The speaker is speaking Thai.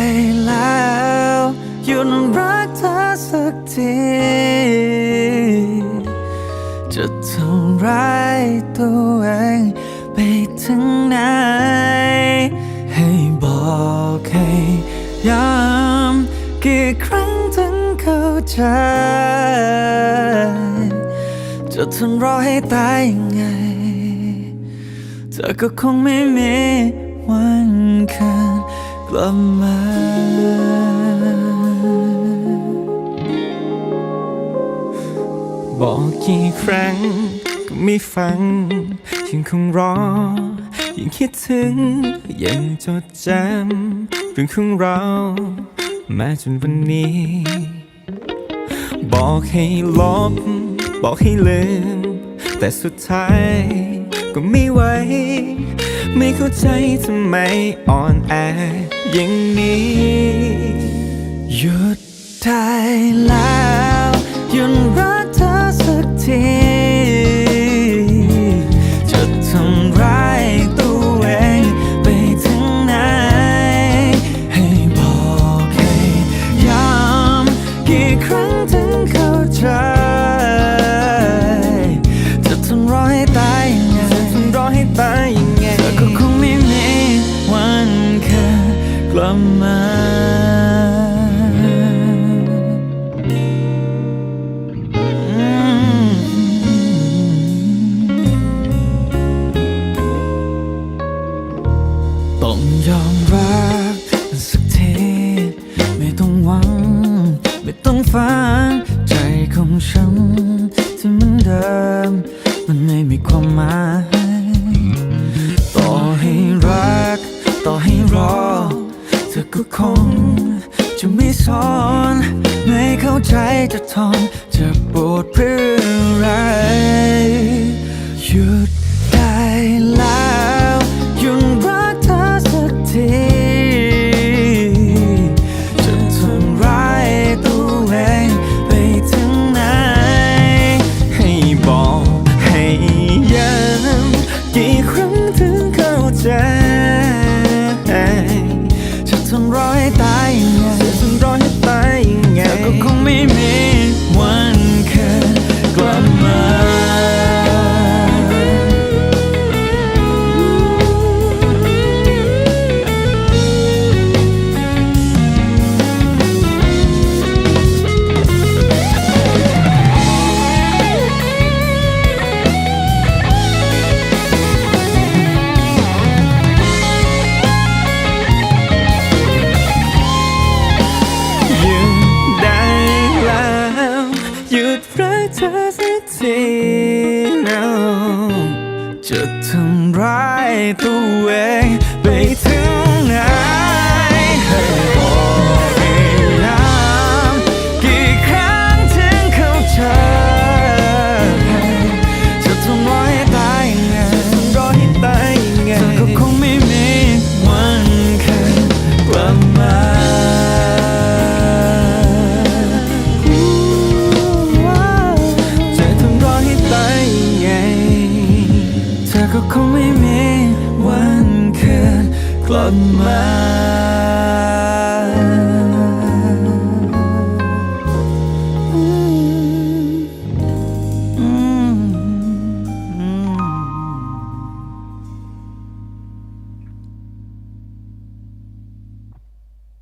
ได้แล้ว หยุดรักเธอสักที จะทำร้ายตัวเองไปถึงไหน ให้บอกให้ย้ำกี่ครั้งถึงเข้าใจ จะทนรอให้ตายยังไง เธอก็คงไม่มีวันคืน กลับมาบอกกี่ครั้งก็ไม่ฟังยังคงรอ ยังคิดถึง ยังจดจำเรื่องของเรา แม้จนวันนี้ บอกให้ลบ บอกให้ลืม แต่สุดท้ายก็ไม่ไหว ไม่เข้าใจทำไมอ่อนแอ อย่างนี้ หยุดได้แล้ว มา ต้องยอมรับสักที ไม่ต้องหวัง ไม่ต้องฟังใจของฉันที่มือนเดิม มันไม่มีความหมาย ก็คง จะไม่สอน ไม่เข้าใจจะทนจะปวดเพื่ออะไร does it feel away. ก็คงไม่มีวันคืนกลับมา